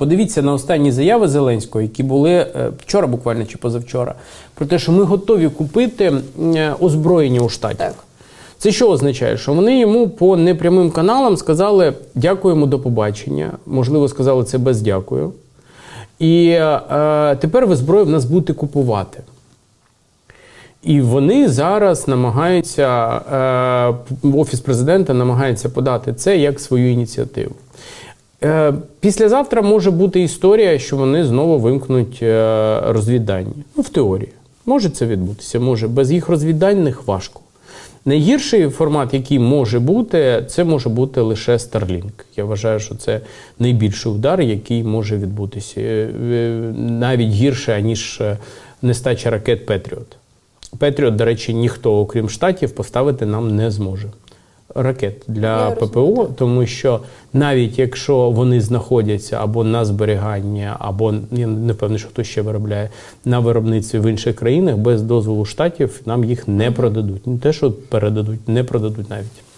Подивіться на останні заяви Зеленського, які були е, вчора, буквально чи позавчора, про те, що ми готові купити е, озброєння у штаті. Так. Це що означає? Що вони йому по непрямим каналам сказали дякуємо до побачення. Можливо, сказали це без дякую. І е, тепер ви зброю в нас будете купувати. І вони зараз намагаються, е, офіс президента намагається подати це як свою ініціативу. Е, післязавтра може бути історія, що вони знову вимкнуть е, розвіддання. Ну, в теорії. Може це відбутися, може. Без їх розвідданих важко. Найгірший формат, який може бути, це може бути лише Starlink. Я вважаю, що це найбільший удар, який може відбутися. Е, Навіть гірше, ніж е, нестача ракет Петріот. Петріот, до речі, ніхто, окрім штатів, поставити нам не зможе. Ракет для Я ППО, розумію, тому що навіть якщо вони знаходяться або на зберігання, або я не певний, що хто ще виробляє на виробництві в інших країнах, без дозволу штатів нам їх не продадуть. Не те, що передадуть, не продадуть навіть.